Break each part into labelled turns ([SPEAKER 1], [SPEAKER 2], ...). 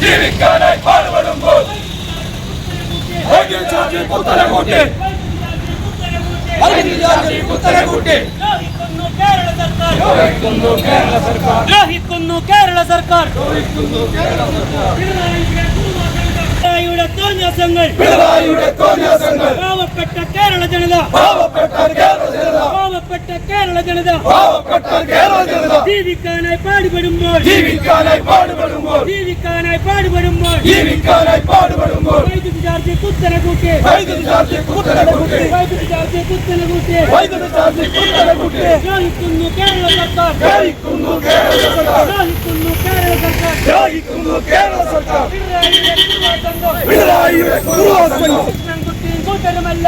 [SPEAKER 1] ജീവിക്കാനായി പാടുപെടുമ്പോൾ കുത്തനെ കൂട്ടി കുത്തനെ കൂട്ടി
[SPEAKER 2] ദ്രോഹിക്കുന്നു കേരള സർക്കാർ
[SPEAKER 1] ദ്രോഹിക്കുന്നു കേരള സർക്കാർ
[SPEAKER 2] ദ്രോഹിക്കുന്നു കേരള സർക്കാർ
[SPEAKER 1] പിണറായിയുടെ തോന്നിയാസങ്ങൾ
[SPEAKER 2] പിണറായിയുടെ തോന്നിയാസങ്ങൾ
[SPEAKER 1] പാവപ്പെട്ട കേരള ജനത
[SPEAKER 2] പാവപ്പെട്ട കേരള ജനത
[SPEAKER 1] പാവപ്പെട്ട കേരള ജനത
[SPEAKER 2] പാവപ്പെട്ട കേരള ജനത
[SPEAKER 1] ജീവിക്കാനായി പാടുപെടുമ്പോൾ
[SPEAKER 2] ജീവിക്കാനായി പാടുപെടുമ്പോൾ
[SPEAKER 1] ജീവിക്കാനായി പാടുപെടുമ്പോൾ
[SPEAKER 2] ജീവിക്കാനായി പാടുപെടുമ്പോൾ
[SPEAKER 1] വൈദ്യുതി ചാർജ് കുത്തനെ കൂട്ടി
[SPEAKER 2] വൈദ്യുതി ചാർജ് കുത്തനെ കൂട്ടി
[SPEAKER 1] വൈദ്യുതി ചാർജ് കുത്തനെ കൂട്ടി
[SPEAKER 2] വൈദ്യുതി ചാർജ് കുത്തനെ കൂട്ടി
[SPEAKER 1] ദ്രോഹിക്കുന്നു കേരള സർക്കാർ
[SPEAKER 2] ദ്രോഹിക്കുന്നു കേരള സർക്കാർ
[SPEAKER 1] ദ്രോഹിക്കുന്നു കേരള സർക്കാർ
[SPEAKER 2] ദ്രോഹിക്കുന്നു കേരള സർക്കാർ
[SPEAKER 1] പിണറായിയുടെ കുറുവാസംഘം കൃഷ്ണൻകുട്ടിയും കൂട്ടരുമല്ല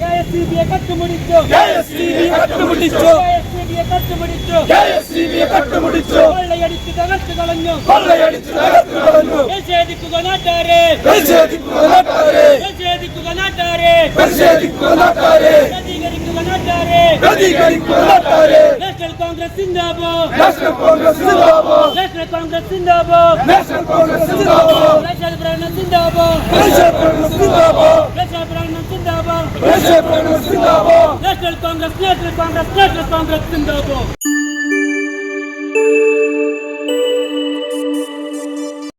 [SPEAKER 1] കെ എസ് സി ബിയെ കട്ടുമുടിച്ചു
[SPEAKER 2] കെ എസ് സി ബി
[SPEAKER 1] കട്ടുമുടിച്ചു
[SPEAKER 2] കെ എസ് സി ബി കട്ടുപിടിച്ചു
[SPEAKER 1] കൊള്ളയടിച്ച് തകർത്ത് കളഞ്ഞു.
[SPEAKER 2] കൊള്ളയടിച്ച് തകർത്തു കളഞ്ഞു.
[SPEAKER 1] നിഷേധിക്കുക നാട്ടാരെ.
[SPEAKER 2] നിഷേധിക്കുക നാട്ടാരെ.
[SPEAKER 1] നിഷേധിക്കുക നാട്ടാരെ.
[SPEAKER 2] നിഷേധിക്കുക നാട്ടാരെ.
[SPEAKER 1] പ്രതികരിക്കുക നാട്ടാരെ.
[SPEAKER 2] പ്രതികരിക്കുക നാട്ടാരെ.
[SPEAKER 1] നാഷണൽ കോൺഗ്രസ് സിന്ദാബാദ്.
[SPEAKER 2] നാഷണൽ കോൺഗ്രസ് സിന്ദാബാദ്.
[SPEAKER 1] നാഷണൽ കോൺഗ്രസ് സിന്ദാബാദ്.
[SPEAKER 2] നാഷണൽ കോൺഗ്രസ് സിന്ദാബാദ്.
[SPEAKER 1] നാഷണൽ ഭരണം സിന്ദാബാദ്.
[SPEAKER 2] നാഷണൽ കോൺഗ്രസ് സിന്ദാബാദ്.
[SPEAKER 1] നാഷണൽ ഭരണം സിന്ദാബാദ്.
[SPEAKER 2] നാഷണൽ കോൺഗ്രസ് സിന്ദാബാദ്.
[SPEAKER 1] National Congress national Congress national Congress സിന്ദാബാദ്